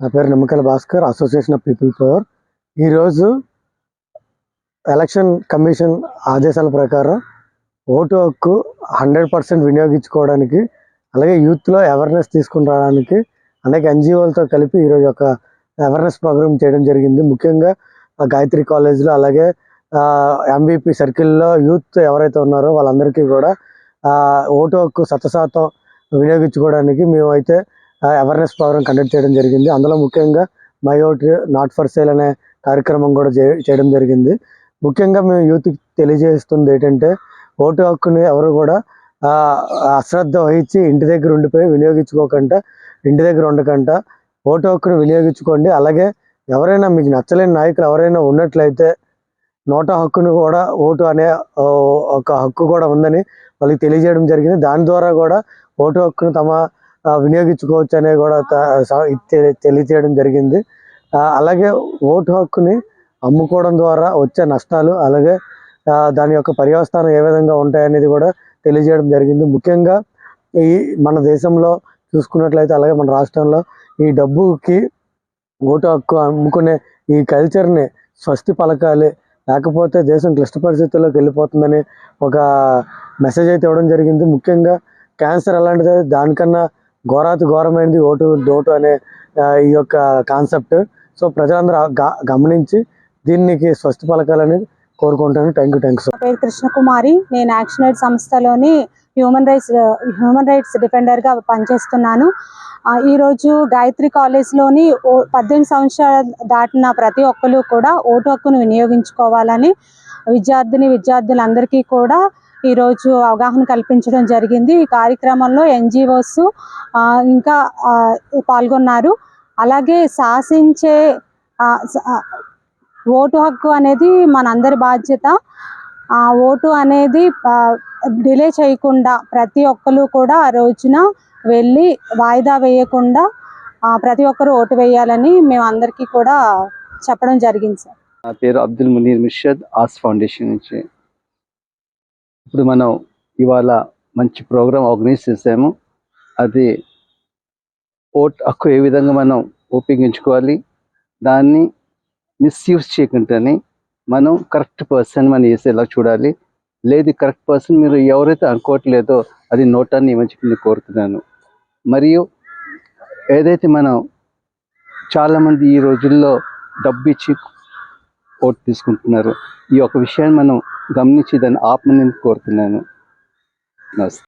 నా పేరు Nimmakala Bhaskar association of people power ఈరోజు ఎలక్షన్ కమిషన్ ఆదేశాల ప్రకారం ఓటు హక్కు హండ్రెడ్ పర్సెంట్ వినియోగించుకోవడానికి అలాగే యూత్లో అవేర్నెస్ తీసుకుని రావడానికి అనేక ఎన్జిఓలతో కలిపి ఈరోజు ఒక అవేర్నెస్ ప్రోగ్రామ్ చేయడం జరిగింది. ముఖ్యంగా గాయత్రి కాలేజ్లో అలాగే ఎంబీపీ సర్కిల్లో యూత్ ఎవరైతే ఉన్నారో వాళ్ళందరికీ కూడా ఓటు హక్కు శతశాతం వినియోగించుకోవడానికి మేమైతే అవేర్నెస్ ప్రోగ్రామ్ కండక్ట్ చేయడం జరిగింది. అందులో ముఖ్యంగా my vote not for sale అనే కార్యక్రమం కూడా చే- చేయడం జరిగింది. ముఖ్యంగా మేము యూత్కి తెలియజేస్తుంది ఏంటంటే ఓటు హక్కుని ఎవరు కూడా అశ్రద్ధ వహించి ఇంటి దగ్గర ఉండిపోయి వినియోగించుకోకుండా ఇంటి దగ్గర ఉండకుండా ఓటు హక్కును వినియోగించుకోండి. అలాగే ఎవరైనా మీకు నచ్చలేని నాయకులు ఎవరైనా ఉన్నట్లయితే నోటా హక్కును కూడా ఓటు అనే ఒక హక్కు కూడా ఉందని వాళ్ళకి తెలియజేయడం జరిగింది. దాని ద్వారా కూడా ఓటు హక్కును తమ వినియోగించుకోవచ్చు అనేది కూడా తెలియచేయడం తెలియజేయడం జరిగింది. అలాగే ఓటు హక్కుని అమ్ముకోవడం ద్వారా వచ్చే నష్టాలు అలాగే దాని యొక్క పర్యవస్థానం ఏ విధంగా ఉంటాయనేది కూడా తెలియజేయడం జరిగింది. ముఖ్యంగా ఈ మన దేశంలో చూసుకున్నట్లయితే అలాగే మన రాష్ట్రంలో ఈ డబ్బుకి ఓటు హక్కు అమ్ముకునే ఈ కల్చర్ని స్వస్తి పలకాలి లేకపోతే దేశం క్లిష్ట పరిస్థితుల్లోకి వెళ్ళిపోతుందని ఒక మెసేజ్ అయితే ఇవ్వడం జరిగింది. ముఖ్యంగా క్యాన్సర్ అలాంటిది దానికన్నా ఘోరాతి ఘోరమైనది ఓటు డోటు అనే ఈ యొక్క కాన్సెప్ట్. సో ప్రజలందరూ గ- గమనించి దీనికి స్వస్తి పలకాలని కోరుకుంటాను థ్యాంక్ యూ థ్యాంక్ యూ పేరు కృష్ణకుమారి. నేను యాక్షన్ ఎయిడ్ సంస్థలోని హ్యూమన్ రైట్స్ హ్యూమన్ రైట్స్ డిఫెండర్గా పనిచేస్తున్నాను. ఈరోజు గాయత్రి కాలేజ్లోని ఓ- పద్దెనిమిది సంవత్సరాలు దాటిన ప్రతి ఒక్కరు కూడా ఓటు హక్కును వినియోగించుకోవాలని విద్యార్థిని విద్యార్థులందరికీ కూడా ఈరోజు అవగాహన కల్పించడం జరిగింది. ఈ కార్యక్రమంలో ఎన్జిఓస్ ఇంకా పాల్గొన్నారు. అలాగే శాసించే ఓటు హక్కు అనేది మనందరి బాధ్యత. ఓటు అనేది డిలే చేయకుండా ప్రతి ఒక్కరు కూడా ఆ రోజున వెళ్ళి వాయిదా వేయకుండా ప్రతి ఒక్కరు ఓటు వేయాలని మేము అందరికీ కూడా చెప్పడం జరిగింది సార్. నా పేరు అబ్దుల్ మునీర్ మిర్షద్ ఆస్ ఫౌండేషన్ నుంచి. ఇప్పుడు మనం ఇవాళ మంచి ప్రోగ్రాం ఆర్గనైజ్ చేసాము. అది ఓట్ హక్కు ఏ విధంగా మనం ఉపయోగించుకోవాలి దాన్ని మిస్యూజ్ చేయకుండానే మనం కరెక్ట్ పర్సన్ మనం వేసేలా చూడాలి. లేదు కరెక్ట్ పర్సన్ మీరు ఎవరైతే అనుకోవట్లేదో అది నోటాన్ని ఇవ్వని కోరుతున్నాను. మరియు ఏదైతే మనం చాలామంది ఈ రోజుల్లో డబ్బు ఇచ్చి ఓటు తీసుకుంటున్నారు ఈ యొక్క విషయాన్ని మనం గమనించి దాన్ని ఆపమని కోరుతున్నాను. నమస్తే.